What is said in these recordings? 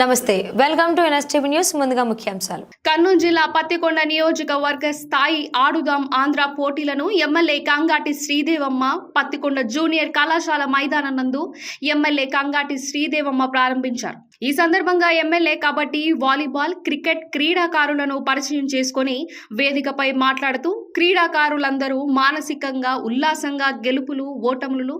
నమస్తే welcome to NSTV news ముందుగా ముఖ్యాంశాలు. కర్నూలు జిల్లా పత్తికొండ నియోజకవర్గ స్థాయి ఆడుదాం ఆంధ్ర పోటీలను ఎమ్మెల్యే కంగాటి శ్రీదేవమ్మ పత్తికొండ జూనియర్ కళాశాల మైదానం నందు ఎమ్మెల్యే కంగాటి శ్రీదేవమ్మ ప్రారంభించారు. ఈ సందర్భంగా ఎమ్మెల్యే కబడ్డీ వాలీబాల్ క్రికెట్ క్రీడాకారులను పరిచయం చేసుకొని వేదికపై మాట్లాడుతూ క్రీడాకారులందరూ మానసికంగా ఉల్లాసంగా గెలుపులు ఓటములు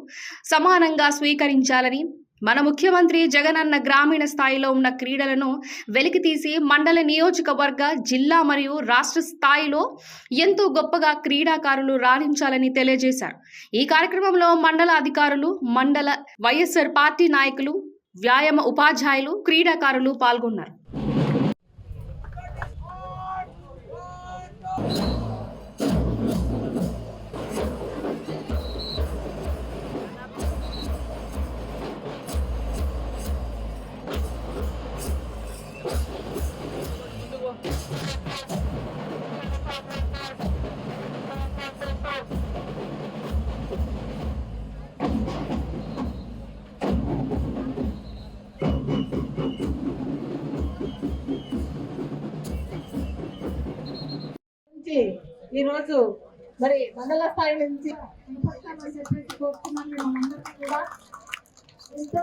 సమానంగా స్వీకరించాలని మన ముఖ్యమంత్రి జగనన్న గ్రామీణ స్థాయిలో ఉన్న క్రీడలను వెలికితీసి మండల నియోజకవర్గ జిల్లా మరియు రాష్ట్ర స్థాయిలో ఎంతో గొప్పగా క్రీడాకారులు రాణించాలని తెలియజేశారు. ఈ కార్యక్రమంలో మండల అధికారులు మండల వైఎస్ఆర్ పార్టీ నాయకులు వ్యాయామ ఉపాధ్యాయులు క్రీడాకారులు పాల్గొన్నారు. ఈరోజు మరి మండల స్థాయి నుంచి కనపడతామని చెప్పేసి కోరుతున్నాను కూడా ఎంతో